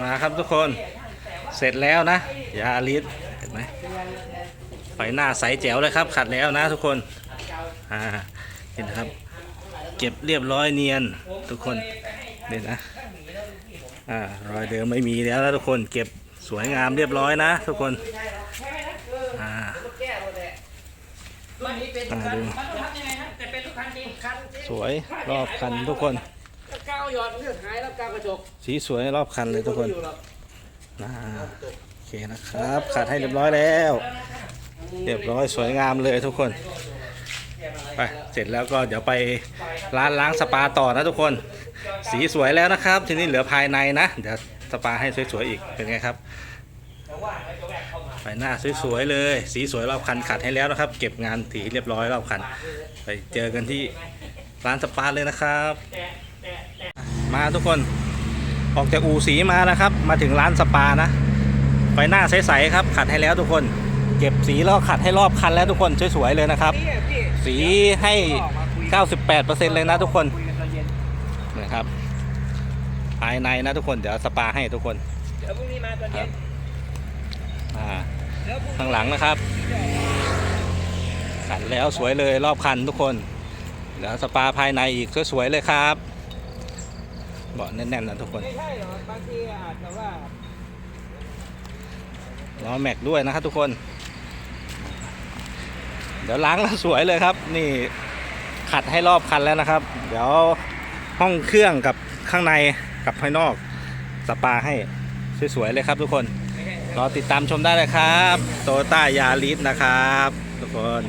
มาครับทุกคนเสร็จแล้วนะยาลิสเห็นไหมไฟหน้าใสแจ๋วเลยครับ ขัดแล้วนะทุกคนอ่าเห็นนะครับ เก็บเรียบร้อยเนียนทุกคนนี่นะอ่ารอยเดิมไม่มีแล้วนะทุกคนเก็บสวยงามเรียบร้อยนะ ทุกคนอ่ารุ่นนี้เป็นอ่าดูมันต้องทำยังไงฮะแต่เป็นทุกคันจริงคันจริงสวยรอบคันทุกคนถ้า ก้าวหยอดมันจะหายแล้วก้าวกระจกสีสวยรอบคันเลยทุกคนไม่อยู่หรอกอ่าโอเคนะครับ ขัดให้เรียบร้อยแล้ว เรียบร้อยสวยงามเลยทุกคน ไปเสร็จแล้วก็เดี๋ยวไปร้านล้างสปาต่อนะทุกคน สีสวยแล้วนะครับ ทีนี้เหลือภายในนะ เดี๋ยวสปาให้สวยๆอีกเป็นไงครับไปหน้าสวยๆเลย สีสวยรอบคันขัดให้แล้วนะครับ เก็บงานถีเรียบร้อยรอบคัน ไปเจอกันที่ร้านสปาเลยนะครับ มาทุกคนออกจากอู่สีมานะครับ มาถึงร้านสปานะไฟหน้าใสๆครับ ขัดให้แล้วทุกคน เก็บสีแล้วก็ขัดให้รอบคันแล้วทุกคนสวยๆเลยนะครับนี่พี่สีให้ 98%เลยนะทุกคนคุยกันตอนเย็นนะครับภายในนะทุกคนเดี๋ยวสปาให้ทุกคนเดี๋ยวพรุ่งนี้มาตอนเย็นอ่าเดี๋ยวพรุ่งนี้ข้างหลังนะครับขัดแล้วสวยเลยรอบคันทุกคนเดี๋ยวสปาภายในอีกสวยๆเลยครับ เบาะแน่นๆนะทุกคนไม่ใช่หรอกบางทีอาจจะว่าล้อแม็กด้วยนะครับทุกคน เดี๋ยวล้างแล้วสวยเลยครับ นี่ขัดให้รอบคันแล้วนะครับ เดี๋ยวห้องเครื่องกับข้างในกับภายนอกสปาให้สวยๆเลยครับทุกคนรอติดตามชมได้เลยครับโตต้ายาริสนะครับ ทุกคน